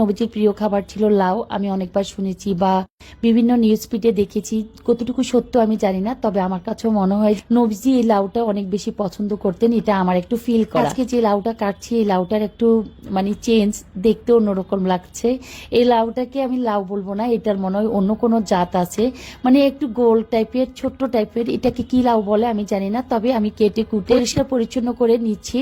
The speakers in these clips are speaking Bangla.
নবীজির প্রিয় খাবার ছিল লাউ। আমি অনেকবার শুনেছি বা বিভিন্ন নিউজ ফিডে দেখেছি। কতটুকু সত্য আমি জানি না, তবে আমার কাছেও মনে হয় নবীজি এই লাউটা অনেক বেশি পছন্দ করতেন। এটা আমার একটু ফিল করা। আজকে যে লাউটা কাটছি, এই লাউটার একটু মানে চেঞ্জ দেখতে অন্যরকম লাগছে। এই লাউটাকে আমি লাউ বলব না, এটার মনে হয় অন্য কোনো জাত আছে। মানে একটু গোল টাইপের ছোট্ট টাইপের এটাকে কি লাউ বলে আমি জানি না, তবে আমি কেটে কুটে পরিষ্কার পরিচ্ছন্ন করে নিচ্ছি,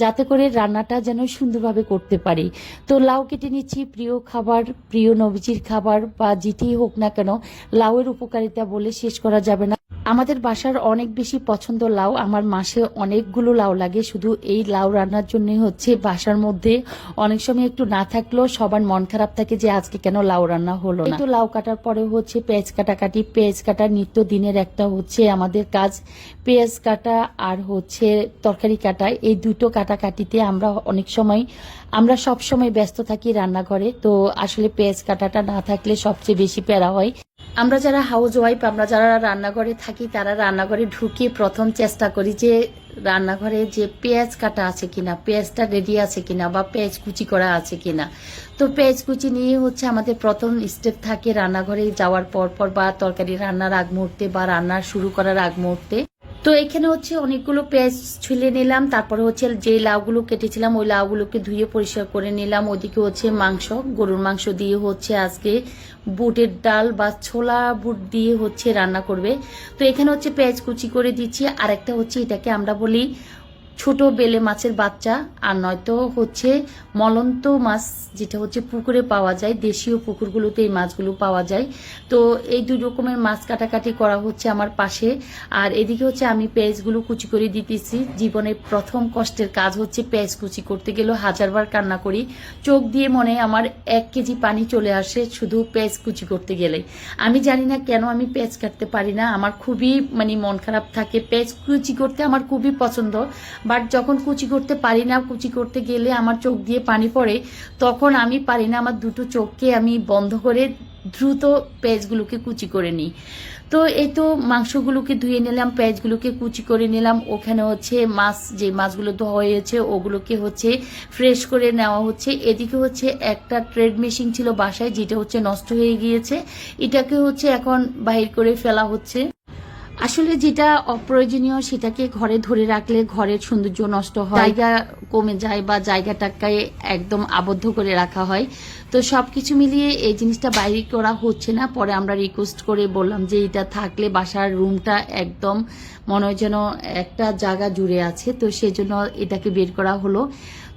যাতে করে রান্নাটা যেন সুন্দরভাবে করতে পারি। তো লাউ কেটে নিচ্ছি প্রিয় খাবার, প্রিয় নবীজির খাবার বা যেটি হোক না কেন, লাউয়ের উপকারিতা বলে শেষ করা যাবে না। আমাদের বাসার অনেক বেশি পছন্দ লাউ। আমার মাসে অনেকগুলো লাউ লাগে। শুধু এই লাউ রান্নার জন্যই হচ্ছে বাসার মধ্যে অনেক সময় একটু না থাকলেও সবার মন খারাপ থাকে যে আজকে কেন লাউ রান্না হলো না। তো লাউ কাটার পরে হচ্ছে পেঁয়াজ কাটাকাটি, পেঁয়াজ কাটা নিত্য দিনের একটা হচ্ছে আমাদের কাজ। পেঁয়াজ কাটা আর হচ্ছে তরকারি কাটা, এই দুটো কাটাকাটিতে আমরা অনেক সময়, আমরা সব সময় ব্যস্ত থাকি রান্নাঘরে। তো আসলে পেঁয়াজ কাটাটা না থাকলে সবচেয়ে বেশি প্যারা হয়। আমরা যারা হাউস ওয়াইফ আমরা যারা রান্নাঘরে থাকি, তারা রান্নাঘরে ঢুকে প্রথম চেষ্টা করি যে রান্নাঘরে যে পেঁয়াজ কাটা আছে কিনা, পেঁয়াজটা রেডি আছে কিনা বা পেঁয়াজ কুচি করা আছে কিনা। তো পেঁয়াজ কুচি নিয়ে হচ্ছে আমাদের প্রথম স্টেপ থাকে রান্নাঘরে যাওয়ার পর পর বা তরকারি রান্নার আগ মুহূর্তে বা রান্না শুরু করার আগ মুহূর্তে তো এখানে হচ্ছে অনেকগুলো পেঁয়াজ ছুলে নিলাম, তারপরে হচ্ছে যে লাউগুলো কেটেছিলাম, ওই লাউগুলোকে ধুয়ে পরিষ্কার করে নিলাম। ওইদিকে হচ্ছে মাংস, গরুর মাংস দিয়ে হচ্ছে আজকে বুটের ডাল বা ছোলা বুট দিয়ে হচ্ছে রান্না করবে। তো এখানে হচ্ছে পেঁয়াজ কুচি করে দিচ্ছি। আর একটা হচ্ছে এটাকে আমরা বলি ছোট বেলে মাছের বাচ্চা, আর নয়তো হচ্ছে মলন্ত মাছ যেটা হচ্ছে পুকুরে পাওয়া যায়, দেশীয় পুকুরগুলোতে এই মাছগুলো পাওয়া যায়। তো এই দুই রকমের মাছ কাটাকাটি করা হচ্ছে আমার পাশে। আর এদিকে হচ্ছে আমি পেঁয়াজগুলো কুচি করে দিতেছি। জীবনের প্রথম কষ্টের কাজ হচ্ছে পেঁয়াজ কুচি করতে গেলেও হাজারবার কান্না করি। চোখ দিয়ে মনে আমার এক কেজি পানি চলে আসে শুধু পেঁয়াজ কুচি করতে গেলে। আমি জানি না কেন আমি পেঁয়াজ কাটতে পারি না। আমার খুবই মানে মন খারাপ থাকে। পেঁয়াজ কুচি করতে আমার খুবই পছন্দ। বাট যখন কুচি করতে পারি না, কুচি করতে গেলে আমার চোখ দিয়ে পানি পড়ে, তখন আমি পারি না আমার দুটো চোখকে আমি বন্ধ করে দ্রুত পেঁয়াজগুলোকে কুচি করে নিই। তো এই তো মাংসগুলোকে ধুয়ে নিলাম, পেঁয়াজগুলোকে কুচি করে নিলাম। ওখানে হচ্ছে মাছ, যে মাছগুলো ধোয়া হয়েছে, ওগুলোকে হচ্ছে ফ্রেশ করে নেওয়া হচ্ছে। এদিকে হচ্ছে একটা ট্রেড মেশিন ছিল বাসায়, যেটা হচ্ছে নষ্ট হয়ে গিয়েছে। এটাকে হচ্ছে এখন বাহির করে ফেলা হচ্ছে। আসলে যেটা অপ্রয়োজনীয় সেটাকে ঘরে ধরে রাখলে ঘরের সৌন্দর্য নষ্ট হয়। জায়গা কমে যায় বা জায়গাটাকে একদম আবদ্ধ করে রাখা হয়। তো সবকিছু মিলিয়ে এই জিনিসটা বাইরে করা হচ্ছে না। পরে আমরা রিকোয়েস্ট করে বললাম যে এটা থাকলে বাসার রুমটা একদম মনে হয় যেন একটা জায়গা জুড়ে আছে। তো সেজন্য এটাকে বের করা হলো।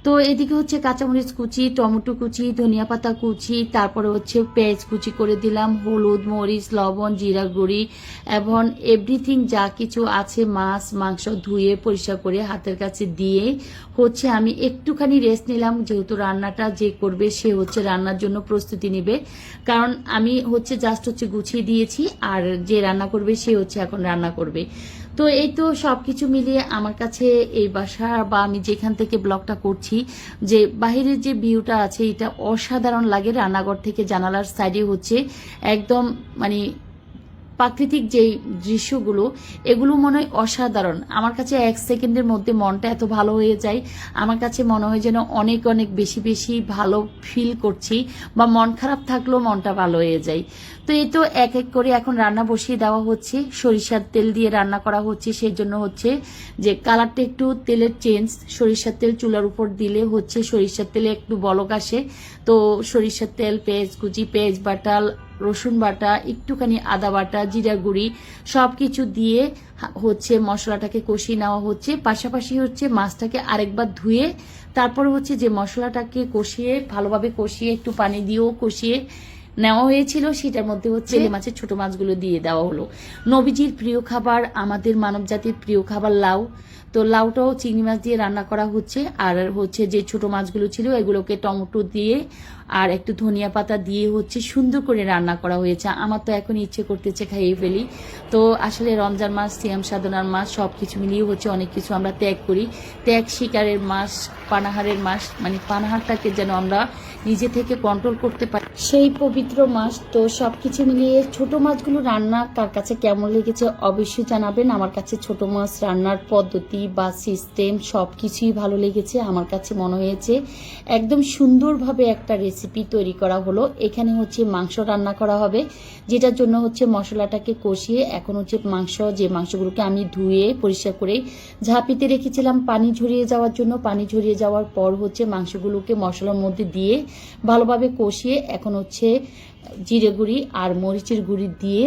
তো এদিকে হচ্ছে কাঁচামরিচ কুচি, টমেটো কুচি, ধনিয়া পাতা কুচি, তারপরে হচ্ছে পেঁয়াজ কুচি করে দিলাম, হলুদ, মরিচ, লবণ, জিরা গুঁড়ি, এবং এভরিথিং যা কিছু আছে, মাছ, মাংস ধুয়ে পরিষ্কার করে হাতের কাছে দিয়ে হচ্ছে আমি একটুখানি রেস্ট নিলাম। যেহেতু রান্নাটা যে করবে, সে হচ্ছে রান্নার জন্য প্রস্তুতি নেবে। কারণ আমি হচ্ছে জাস্ট হচ্ছে গুছিয়ে দিয়েছি, আর যে রান্না করবে, সে হচ্ছে এখন রান্না করবে। তো এই তো সব কিছু মিলিয়ে আমার কাছে এই বাসা বা আমি যেখান থেকে ব্লগটা করছি, যে বাহিরের যে ভিউটা আছে, এটা অসাধারণ লাগে রান্নাঘর থেকে জানালার সাইডে হচ্ছে একদম মানে প্রাকৃতিক যেই দৃশ্যগুলো, এগুলো মনে হয় অসাধারণ। আমার কাছে এক সেকেন্ডের মধ্যে মনটা এত ভালো হয়ে যায়, আমার কাছে মনে হয় যেন অনেক অনেক বেশি বেশি ভালো ফিল করছি বা মন খারাপ থাকলেও মনটা ভালো হয়ে যায়। তো এই তো এক এক করে এখন রান্না বসিয়ে দেওয়া হচ্ছে, সরিষার তেল দিয়ে রান্না করা হচ্ছে সেই জন্য হচ্ছে যে কালারটা একটু তেলের চেঞ্জ সরিষার তেল চুলার উপর দিলে হচ্ছে সরিষার তেলে একটু বলক আসে। তো সরিষার তেল, পেঁয়াজ কুচি, পেঁয়াজ বাটাল রসুন বাটা, একটুখানি আদা বাটা, জিরা গুঁড়ি সব কিছু দিয়ে হচ্ছে মশলাটাকে কষিয়ে নেওয়া হচ্ছে। পাশাপাশি হচ্ছে মাছটাকে আরেকবার ধুয়ে, তারপর হচ্ছে যে মশলাটাকে কষিয়ে, ভালোভাবে কষিয়ে, একটু পানি দিয়েও কষিয়ে নেওয়া হয়েছিল সেটার মধ্যে হচ্ছে চেলে মাছের ছোট মাছগুলো দিয়ে দেওয়া হলো। নবীজির প্রিয় খাবার আমাদের মানব জাতির প্রিয় খাবার লাউ। তো লাউটাও চিংড়ি মাছ দিয়ে রান্না করা হচ্ছে আর হচ্ছে যে ছোট মাছগুলো ছিল এগুলোকে টমেটো দিয়ে আর একটু ধনিয়া পাতা দিয়ে হচ্ছে সুন্দর করে রান্না করা হয়েছে। আমার তো এখন ইচ্ছে করতেছে খাইয়ে ফেলি। তো আসলে রমজান মাস সিয়াম সাধনার মাস সব কিছু মিলিয়ে হচ্ছে অনেক কিছু আমরা ত্যাগ করি। ত্যাগ শিকারের মাস পানাহারের মাস মানে পানাহারটাকে যেন আমরা নিজে থেকে কন্ট্রোল করতে পারি। সেই পবিত্র মাস, তো সব কিছু মিলিয়ে ছোট মাছগুলো রান্না কার কাছে কেমন লেগেছে অবশ্যই জানাবেন। আমার কাছে ছোট মাছ রান্নার পদ্ধতি বা সিস্টেম সব কিছুই ভালো লেগেছে, আমার কাছে মনে হয়েছে। একদম সুন্দরভাবে একটা রেসিপি তৈরি করা হলো। এখানে হচ্ছে মাংস রান্না করা হবে, যেটার জন্য হচ্ছে মশলাটাকে কষিয়ে এখন হচ্ছে মাংস, যে মাংসগুলোকে আমি ধুয়ে পরিষ্কার করে ঝাঁপিতে রেখেছিলাম পানি ঝরিয়ে যাওয়ার জন্য। পানি ঝরিয়ে যাওয়ার পর হচ্ছে মাংসগুলোকে মশলার মধ্যে দিয়ে ভালোভাবে কষিয়ে এখন হচ্ছে জিরে গুঁড়ি আর মরিচের গুঁড়ি দিয়ে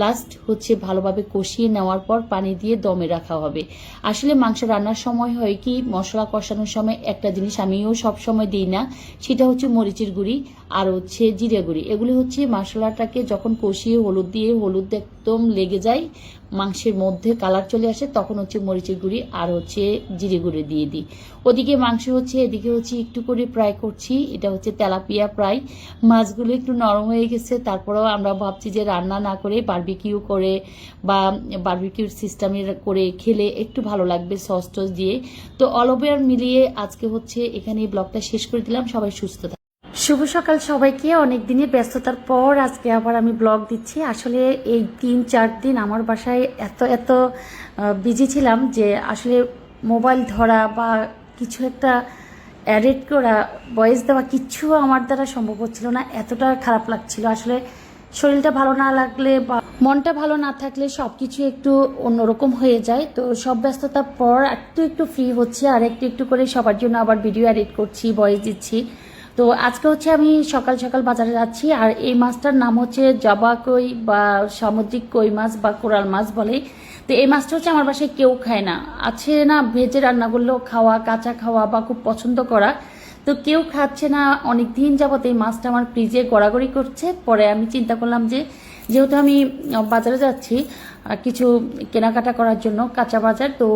লাস্ট হচ্ছে ভালোভাবে কষিয়ে নেওয়ার পর পানি দিয়ে দমে রাখা হবে। আসলে মাংস রান্নার সময় হয় কি, মশলা কষানোর সময় একটা জিনিস আমিও সব সময় দিই না, সেটা হচ্ছে মরিচের গুঁড়ি আর হচ্ছে জিরে গুঁড়ি। এগুলি হচ্ছে মশলাটাকে যখন কষিয়ে হলুদ দিয়ে হলুদ একদম লেগে যায়, মাংসের মধ্যে কালার চলে আসে, তখন হচ্ছে মরিচের গুঁড়ি আর হচ্ছে জিরে গুঁড়ি দিয়ে দিই। ওদিকে মাংস হচ্ছে, এদিকে হচ্ছে একটু করে ফ্রাই করছি, এটা হচ্ছে তেলাপিয়া ফ্রাই মাছগুলো একটু নরম হয়ে গেছে, তারপরেও আমরা ভাবছি যে রান্না না করে বারবিকিউ করে বা বারবিকিউ সিস্টেমের করে খেলে একটু ভালো লাগবে সস টস দিয়ে। তো অলওভার মিলিয়ে আজকে হচ্ছে এখানে ব্লগটা শেষ করে দিলাম। সবাই সুস্থ থাকুন। শুভ সকাল সবাইকে। অনেক দিনের ব্যস্ততার পর আজকে আবার আমি ব্লগ দিচ্ছি। আসলে এই তিন, চার দিন আমার বাসায় এত এত বিজি ছিলাম যে আসলে মোবাইল ধরা বা কিছু একটা অ্যাডিট করা ভয়েস দেওয়া কিচ্ছু আমার দ্বারা সম্ভব হচ্ছিল না। এতটা খারাপ লাগছিল। আসলে শরীরটা ভালো না লাগলে বা মনটা ভালো না থাকলে সব কিছু একটু অন্যরকম হয়ে যায়। তো সব ব্যস্ততার পর একটু একটু ফ্রি হচ্ছে, আর একটু একটু করে সবার জন্য আবার ভিডিও এডিট করছি ভয়েস দিচ্ছি। তো আজকে হচ্ছে আমি সকাল সকাল বাজারে যাচ্ছি, আর এই মাছটার নাম হচ্ছে জবা কই বা সামুদ্রিক কই মাছ বা কোরাল মাছ বলে। তো এই মাছটা হচ্ছে আমার বাসায় কেউ খায় না। আছে না, ভেজে রান্নাগুলো খাওয়া, কাঁচা খাওয়া বা খুব পছন্দ করা। তো কেউ খাচ্ছে না অনেক দিন যাবত এই মাছটা আমার ফ্রিজে গড়াগড়ি করছে। পরে আমি চিন্তা করলাম যে, যেহেতু আমি, বাজারে যাচ্ছি কিছু কেনাকাটা করার জন্য কাঁচা বাজার, তো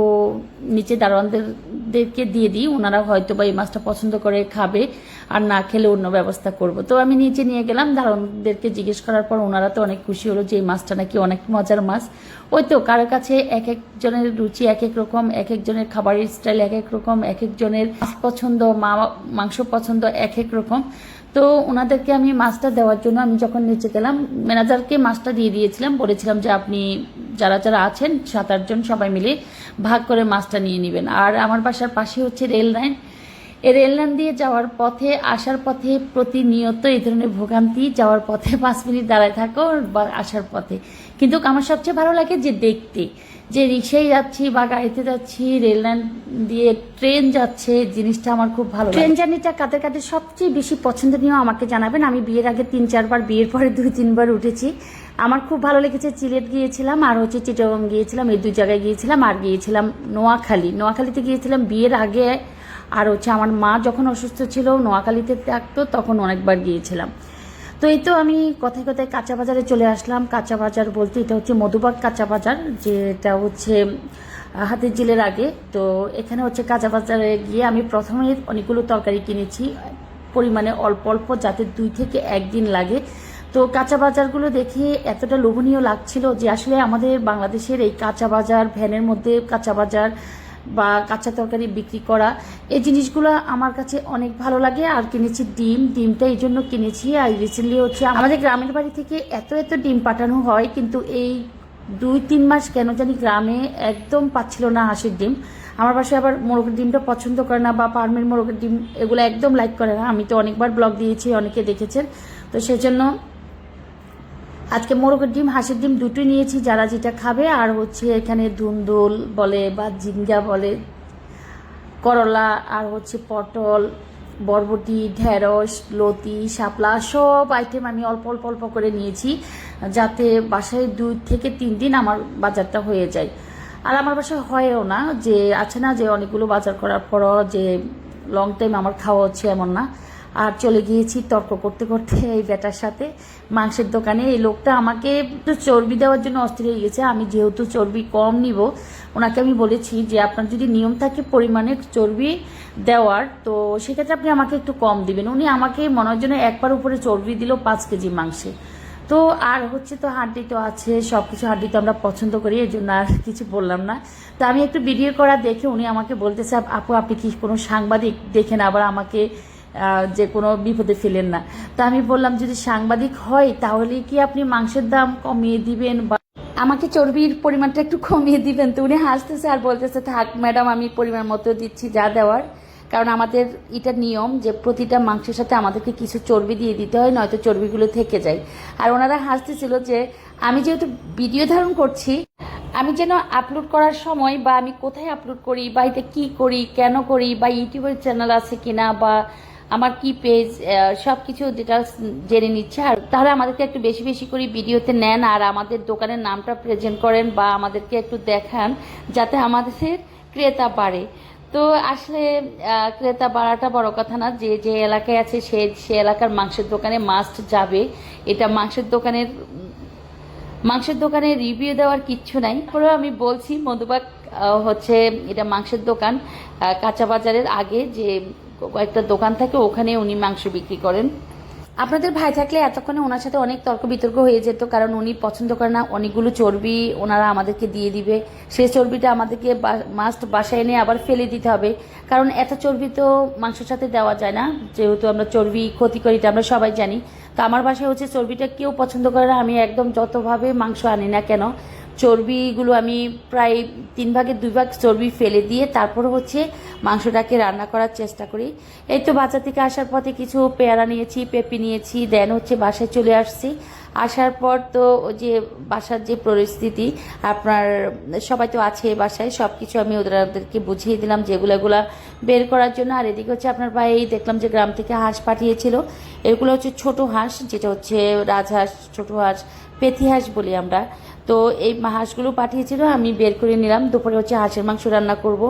নিচে দারোয়ানদেরকে দিয়ে দিই। ওনারা হয়তো বা এই মাছটা পছন্দ করে খাবে আর না খেলে অন্য ব্যবস্থা করব। তো আমি নিচে নিয়ে গেলাম, দারোয়ানদেরকে জিজ্ঞেস করার পর ওনারা তো অনেক খুশি হলো যে এই মাছটা নাকি অনেক মজার মাছ। ওই তো কারোর কাছে এক একজনের রুচি এক এক রকম, এক একজনের খাবারের স্টাইল এক এক রকম, এক একজনের পছন্দ, মা, মাংস পছন্দ এক এক রকম। তো ওনাদেরকে আমি মাছটা দেওয়ার জন্য আমি যখন নিচে গেলাম ম্যানেজারকে মাছটা দিয়ে দিয়েছিলাম, বলেছিলাম যে আপনি যারা যারা আছেন, সাত আটজন সবাই মিলে ভাগ করে মাছটা নিয়ে নেবেন। আর আমার বাসার পাশে হচ্ছে রেল লাইন এই রেল লাইন দিয়ে যাওয়ার পথে, আসার পথে প্রতিনিয়ত এই ধরনের ভোগান্তি যাওয়ার পথে, পাঁচ মিনিট দাঁড়ায় থাকো বা আসার পথে। কিন্তু আমার সবচেয়ে ভালো লাগে যে দেখতে, যে রিক্সায় যাচ্ছি বা গাড়িতে যাচ্ছি রেল লাইন দিয়ে ট্রেন যাচ্ছে, জিনিসটা আমার খুব ভালো ট্রেন জার্নিটা কাদের কাদের সবচেয়ে বেশি পছন্দনীয় আমাকে জানাবেন। আমি বিয়ের আগে তিন, চারবার, বিয়ের পরে দুই, তিনবার উঠেছি। আমার খুব ভালো লেগেছে, চিলেট গিয়েছিলাম, আর হচ্ছে চিটাগং গিয়েছিলাম, এই দুই জায়গায় গিয়েছিলাম, আর গিয়েছিলাম নোয়াখালী। নোয়াখালীতে গিয়েছিলাম, বিয়ের আগে আর হচ্ছে আমার মা যখন অসুস্থ ছিল, নোয়াখালীতে থাকতো, তখন অনেকবার গিয়েছিলাম। তো এই তো আমি কথায় কথায় কাঁচা বাজারে চলে আসলাম। কাঁচা বাজার বলতে এটা হচ্ছে মধুবাগ কাঁচা বাজার, যেটা হচ্ছে হাতের জিলের আগে। তো এখানে হচ্ছে কাঁচা বাজারে গিয়ে আমি প্রথমে অনেকগুলো তরকারি কিনেছি। পরিমাণে অল্প অল্প, যাতে দুই থেকে একদিন লাগে। তো কাঁচা বাজারগুলো দেখে এতটা লোভনীয় লাগছিল যে আসলে আমাদের বাংলাদেশের এই কাঁচা বাজার, ভ্যানের মধ্যে কাঁচা বাজার বা কাঁচা তরকারি বিক্রি করা, এই জিনিসগুলো আমার কাছে অনেক ভালো লাগে। আর কিনেছি ডিম, ডিমটা এই জন্য কিনেছি। আর রিসেন্টলি হচ্ছে আমাদের গ্রামের বাড়ি থেকে এত এত ডিম পাঠানো হয়, কিন্তু এই দুই, তিন মাস কেন জানি গ্রামে একদম পাচ্ছিল না হাঁসের ডিম। আমার বাসায় আবার মোরগের ডিমটা পছন্দ করে না বা ফার্মের মোরগের ডিম এগুলো একদম লাইক করে না। আমি তো অনেকবার ব্লগ দিয়েছি, অনেকে দেখেছেন। তো সেজন্য আজকে মোরগের ডিম, হাঁসের ডিম দুটোই নিয়েছি, যারা যেটা খাবে, আর হচ্ছে এখানে ধুন্দুল বলে বা জিঙ্গা বলে, করলা, আর হচ্ছে পটল, বরবটি, ঢেঁড়স, লতি, শাপলা, সব আইটেম আমি অল্প অল্প অল্প করে নিয়েছি, যাতে বাসায় দুই থেকে তিন দিন আমার বাজারটা হয়ে যায়। আর আমার বাসায় হয়ও না, যে আছে না যে অনেকগুলো বাজার করার পরও যে লং টাইম আমার খাওয়া হচ্ছে এমন না। আর চলে গিয়েছি তর্ক করতে করতে এই বেটার সাথে। মাংসের দোকানে এই লোকটা আমাকে একটু চর্বি দেওয়ার জন্য অস্থির হয়ে গেছে। আমি যেহেতু চর্বি কম নিব, ওনাকে আমি বলেছি যে আপনার যদি নিয়ম থাকে পরিমাণে চর্বি দেওয়ার, তো সেক্ষেত্রে আপনি আমাকে একটু কম দিবেন। উনি আমাকে মনে হয় জন্য একবার উপরে চর্বি দিল পাঁচ কেজি মাংসে। তো আর হচ্ছে তো হাড্ডি তো আছে সব কিছু হাড্ডি তো আমরা পছন্দ করি এই জন্য আর কিছু বললাম না। তো আমি একটু ভিডিও করা দেখে উনি আমাকে বলতেছে, আপু, আপনি কি কোনো সাংবাদিক দেখেন আবার আমাকে যে কোনো বিপদে ফেলেন না। তো আমি বললাম, যদি সাংবাদিক হয়, তাহলে কি আপনি মাংসের দাম কমিয়ে দিবেন বা আমাকে চর্বির পরিমাণটা একটু কমিয়ে দিবেন তো। উনি হাসতেছে আর বলতেছে, থাক ম্যাডাম, আমি পরিমাণ মতো দিচ্ছি যা দেওয়ার। কারণ আমাদের এটা নিয়ম যে প্রতিটা মাংসের সাথে আমাদেরকে কিছু চর্বি দিয়ে দিতে হয়, নয়তো চর্বিগুলো থেকে যায়। আর ওনারা হাসতেছিল যে, আমি যেহেতু ভিডিও ধারণ করছি, আমি যেন আপলোড করার সময় বা আমি কোথায় আপলোড করি বা এটা কী করি, কেন করি বা ইউটিউবের চ্যানেল আছে কিনা বা আমার কি পেজ সব কিছু ডিটেলস জেনে নিচ্ছে। আর তাহলে আমাদেরকে একটু বেশি বেশি করে ভিডিওতে নেন আর আমাদের দোকানের নামটা প্রেজেন্ট করেন বা আমাদেরকে একটু দেখান যাতে আমাদের ক্রেতা বাড়ে। তো আসলে ক্রেতা বাড়াটা বড় কথা না, যে যে এলাকায় আছে সে সে এলাকার মাংসের দোকানে মাস্ট যাবে। এটা মাংসের দোকানের, মাংসের দোকানে রিভিউ দেওয়ার কিচ্ছু নাই। তারপরেও আমি বলছি, মধুবাগ হচ্ছে এটা মাংসের দোকান কাঁচা বাজারের আগে যে কয়েকটা দোকান থাকে, ওখানে উনি মাংস বিক্রি করেন। আপনাদের ভাই থাকলে এতক্ষণে ওনার সাথে অনেক তর্ক বিতর্ক হয়ে যেত, কারণ উনি পছন্দ করে না, অনেকগুলো চর্বি ওনারা আমাদেরকে দিয়ে দিবে। সেই চর্বিটা আমাদেরকে মাস্ট বাসায় এনে আবার ফেলে দিতে হবে। কারণ এত চর্বি তো মাংসের সাথে দেওয়া যায় না, যেহেতু আমরা চর্বি ক্ষতি করি এটা আমরা সবাই জানি। তো আমার বাসায় হচ্ছে চর্বিটা কেউ পছন্দ করে না, আমি একদম যতভাবে মাংস আনি না কেন চর্বিগুলো আমি প্রায় তিন ভাগের দুই ভাগ চর্বি ফেলে দিয়ে তারপর হচ্ছে মাংসটাকে রান্না করার চেষ্টা করি। এই তো বাচ্চা থেকে আসার পথে কিছু পেয়ারা নিয়েছি, পেঁপে নিয়েছি, দেন হচ্ছে বাসায় চলে আসছি। আসার পর তো যে বাসার যে পরিস্থিতি, আপনার সবাই তো আছে বাসায় সব কিছু আমি ওদেরকে বুঝিয়ে দিলাম যেগুলো এগুলা বের করার জন্য। আর এদিকে হচ্ছে আপনার ভাই, দেখলাম যে গ্রাম থেকে হাঁস পাঠিয়েছিল। এগুলো হচ্ছে ছোট হাঁস, যেটা হচ্ছে রাজহাঁস, ছোট হাঁস, পেথি হাঁস বলি আমরা। তো এই হাঁসগুলো পাঠিয়েছিল, আমি বের করে নিলাম। দুপুরে হচ্ছে হাঁসের মাংস রান্না করব।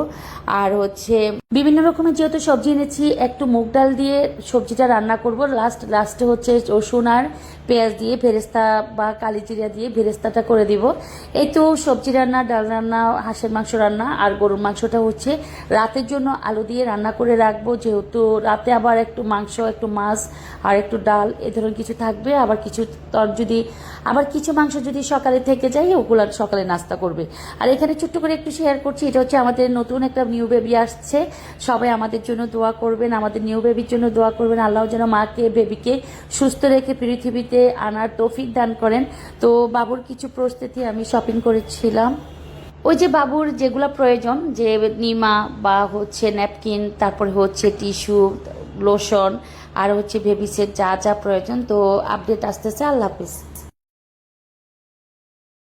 আর হচ্ছে বিভিন্ন রকমের যেহেতু সবজি এনেছি, একটু মুগ ডাল দিয়ে সবজিটা রান্না করব। লাস্ট লাস্টে হচ্ছে রসুন আর পেঁয়াজ দিয়ে ভেরেস্তা বা কালিজিরা দিয়ে ভেরেস্তাটা করে দিব। এই তো সবজি রান্না, ডাল রান্না, হাঁসের মাংস রান্না আর গরুর মাংসটা হচ্ছে। রাতের জন্য আলু দিয়ে রান্না করে রাখব, যেহেতু রাতে আবার একটু মাংস, একটু মাছ আর একটু ডাল এ ধরনের কিছু থাকবে। আবার কিছু তর যদি, আবার কিছু মাংস যদি সকালে থেকে যায়, ওগুলো সকালে নাস্তা করবে। আর এখানে ছোট্ট করে একটু শেয়ার করছি, এটা হচ্ছে আমাদের নতুন একটা নিউ বেবি আসছে। সবাই আমাদের জন্য দোয়া করবেন, আমাদের নিউ বেবির জন্য দোয়া করবেন। আল্লাহ যেন মাকে, বেবিকে সুস্থ রেখে পৃথিবীতে আনার তৌফিক দান করেন। তো বাবুর কিছু প্রস্তুতি আমি শপিং করেছিলাম। ওই যে বাবুর যেগুলো প্রয়োজন, যে নিমা বা হচ্ছে ন্যাপকিন তারপরে হচ্ছে টিস্যু লোশন আর হচ্ছে বেবিসের যা যা প্রয়োজন, তো আপডেট আসতেছে। আল্লাহ হাফিজ।